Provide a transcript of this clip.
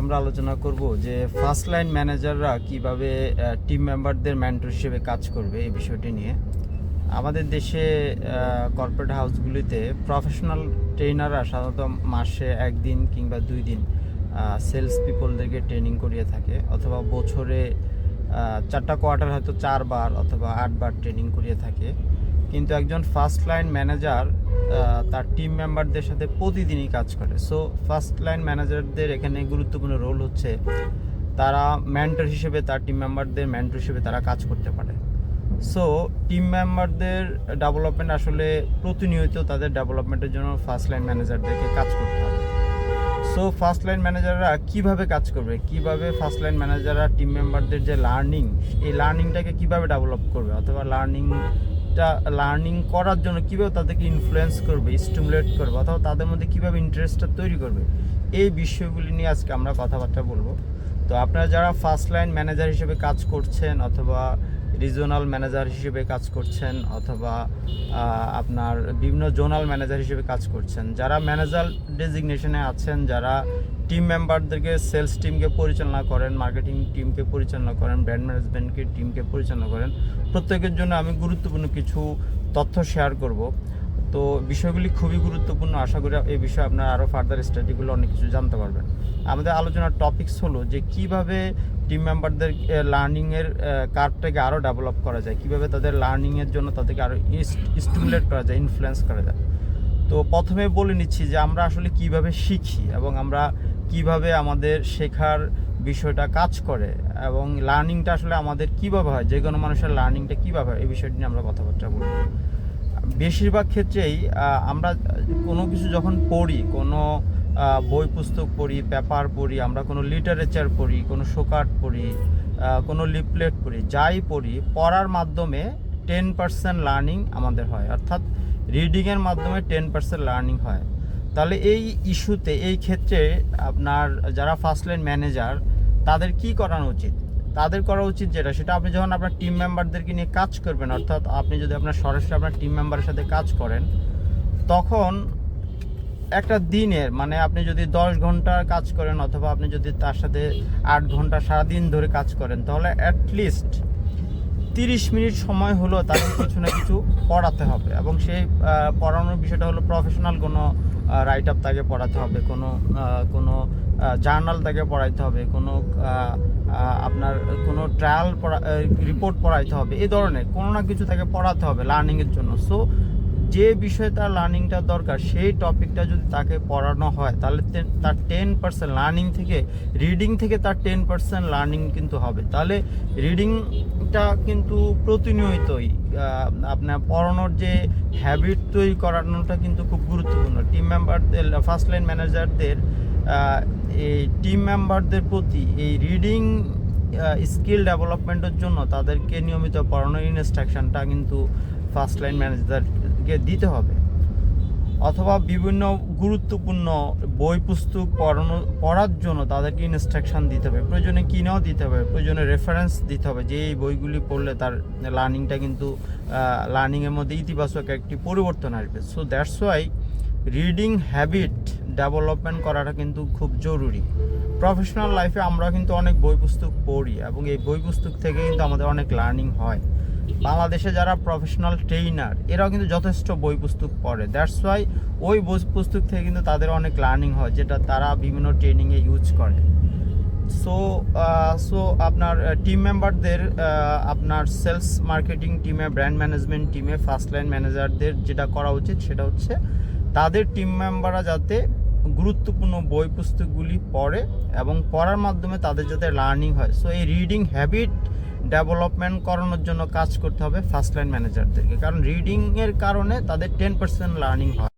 আমরা আলোচনা করব যে ফার্স্ট লাইন ম্যানেজাররা কীভাবে টিম মেম্বারদের মেন্টর হিসেবে কাজ করবে এই বিষয়টি নিয়ে। আমাদের দেশে কর্পোরেট হাউসগুলিতে প্রফেশনাল ট্রেনাররা সাধারণত মাসে একদিন কিংবা দুই দিন সেলস পিপলদেরকে ট্রেনিং করিয়ে থাকে অথবা বছরে চারটা কোয়ার্টার হয়তো চারবার অথবা আটবার ট্রেনিং করিয়ে থাকে। কিন্তু একজন ফার্স্ট লাইন ম্যানেজার তার টিম মেম্বারদের সাথে প্রতিদিনই কাজ করে। সো ফার্স্ট লাইন ম্যানেজারদের এখানে গুরুত্বপূর্ণ রোল হচ্ছে তারা মেন্টর হিসেবে তার টিম মেম্বারদের মেন্টর হিসেবে তারা কাজ করতে পারে। সো টিম মেম্বারদের ডেভেলপমেন্ট আসলে প্রতিনিয়ত তাদের ডেভেলপমেন্টের জন্য ফার্স্ট লাইন ম্যানেজারদেরকে কাজ করতে হবে। সো ফার্স্ট লাইন ম্যানেজাররা কীভাবে কাজ করবে? কীভাবে ফার্স্ট লাইন ম্যানেজাররা টিম মেম্বারদের যে লার্নিং এই লার্নিংটাকে কীভাবে ডেভেলপ করবে? অথবা লার্নিংটা লার্নিং করার জন্য কীভাবে তাদেরকে ইনফ্লুয়েন্স করবে স্টিমুলেট করবে, অথবা তাদের মধ্যে কীভাবে ইন্টারেস্টটা তৈরি করবে, এই বিষয়গুলি নিয়ে আজকে আমরা কথাবার্তা বলব। তো আপনারা যারা ফার্স্ট লাইন ম্যানেজার হিসেবে কাজ করছেন অথবা রিজনাল ম্যানেজার হিসেবে কাজ করছেন অথবা আপনার বিভিন্ন জোনাল ম্যানেজার হিসেবে কাজ করছেন, যারা ম্যানেজার ডেজিগনেশনে আছেন, যারা টিম মেম্বারদেরকে সেলস টিমকে পরিচালনা করেন মার্কেটিং টিমকে পরিচালনা করেন ব্র্যান্ড ম্যানেজমেন্টকে টিমকে পরিচালনা করেন, প্রত্যেকের জন্য আমি গুরুত্বপূর্ণ কিছু তথ্য শেয়ার করব। তো বিষয়গুলি খুবই গুরুত্বপূর্ণ, আশা করি এই বিষয়ে আপনারা আরও ফার্দার স্টাডিগুলো অনেক কিছু জানতে পারবেন। আমাদের আলোচনার টপিকস হলো যে কীভাবে টিম মেম্বারদের লার্নিংয়ের কার্ডটাকে আরও ডেভেলপ করা যায়, কীভাবে তাদের লার্নিংয়ের জন্য তাদেরকে আরও স্টিমুলেট করা যায় ইনফ্লুয়েন্স করা যায়। তো প্রথমে বলে নিচ্ছি যে আমরা আসলে কীভাবে শিখি এবং আমরা কীভাবে আমাদের শেখার বিষয়টা কাজ করে এবং লার্নিংটা আসলে আমাদের কীভাবে হয়, যে কোনো মানুষের লার্নিংটা কীভাবে হয়, এই বিষয়টি নিয়ে আমরা কথাবার্তা বলব। বেশিরভাগ ক্ষেত্রেই আমরা কোনো কিছু যখন পড়ি, কোনো বই পুস্তক পড়ি পেপার পড়ি, আমরা কোনো লিটারেচার পড়ি, কোনো শোকার্ট পড়ি কোনো লিপলেট পড়ি, যাই পড়ি, পড়ার মাধ্যমে টেন পার্সেন্ট লার্নিং আমাদের হয়। অর্থাৎ রিডিংয়ের মাধ্যমে টেন পার্সেন্ট লার্নিং হয়। তাহলে এই ইস্যুতে, এই ক্ষেত্রে আপনার যারা ফার্স্ট লাইন ম্যানেজার তাদের কি করানো উচিত? তাদের করা উচিত যেটা, সেটা আপনি যখন আপনার টিম মেম্বারদেরকে নিয়ে কাজ করবেন, অর্থাৎ আপনি যদি আপনার সরাসরি আপনার টিম মেম্বারের সাথে কাজ করেন, তখন একটা দিনের মানে আপনি যদি দশ ঘণ্টার কাজ করেন অথবা আপনি যদি তার সাথে আট ঘণ্টা সারাদিন ধরে কাজ করেন, তাহলে অ্যাটলিস্ট তিরিশ মিনিট সময় হলো তাকে কিছু না কিছু পড়াতে হবে। এবং সেই পড়ানোর বিষয়টা হলো প্রফেশনাল কোনো রাইট আপ তাকে পড়াতে হবে, কোনো কোনো জার্নাল তাকে পড়াইতে হবে, কোনো আপনার কোনো ট্রায়াল পড়া রিপোর্ট পড়াইতে হবে, এ ধরনের কোনো না কিছু তাকে পড়াতে হবে লার্নিংয়ের জন্য। সো যে বিষয়ে তার লার্নিংটা দরকার, সেই টপিকটা যদি তাকে পড়ানো হয়, তাহলে তার টেন পার্সেন্ট লার্নিং থেকে রিডিং থেকে তার টেন পার্সেন্ট লার্নিং কিন্তু হবে। তাহলে রিডিংটা কিন্তু প্রতিনিয়তই আপনার পড়ানোর যে হ্যাবিট তৈরি করানোটা কিন্তু খুব গুরুত্বপূর্ণ। টিম মেম্বারদের ফার্স্ট লাইন ম্যানেজারদের এই টিম মেম্বারদের প্রতি এই রিডিং স্কিল ডেভেলপমেন্টের জন্য তাদেরকে নিয়মিত পড়ানোর ইনস্ট্রাকশনটা কিন্তু ফার্স্ট লাইন ম্যানেজারকে দিতে হবে। অথবা বিভিন্ন গুরুত্বপূর্ণ বই পুস্তক পড়ানো, পড়ার জন্য তাদেরকে ইনস্ট্রাকশন দিতে হবে। প্রয়োজনে কিনেও দিতে হবে? প্রয়োজনে রেফারেন্স দিতে হবে। যে এই বইগুলি পড়লে তার লার্নিংটা কিন্তু লার্নিংয়ের মধ্যে ইতিবাচক একটি পরিবর্তন আসবে। So that's why reading habit development করাটা কিন্তু খুব জরুরি। প্রফেশনাল লাইফে আমরা কিন্তু অনেক বই পুস্তক পড়ি এবং এই বই পুস্তক থেকে কিন্তু আমাদের অনেক লার্নিং হয়। বাংলাদেশে যারা প্রফেশনাল ট্রেইনার এরাও কিন্তু যথেষ্ট বই পুস্তক পড়ে। দ্যাটস ওয়াই ওই বই পুস্তক থেকে কিন্তু তাদের অনেক লার্নিং হয়, যেটা তারা বিভিন্ন ট্রেনিংয়ে ইউজ করে। সো সো আপনার টিম মেম্বারদের আপনার সেলস মার্কেটিং টিমে ব্র্যান্ড ম্যানেজমেন্ট টিমে ফার্স্ট লাইন ম্যানেজারদের যেটা করা উচিত, সেটা হচ্ছে তাদের টিম মেম্বাররা যাতে গুরুত্বপূর্ণ বই পুস্তকগুলি পড়ে এবং পড়ার মাধ্যমে তাদের যাতে লার্নিং হয়। সো এই রিডিং হ্যাবিট ডেভেলপমেন্ট করানোর জন্য কাজ করতে হবে ফার্স্ট লাইন ম্যানেজারদেরকে। কারণ রিডিংয়ের কারণে তাদের টেন পার্সেন্ট লার্নিং হয়।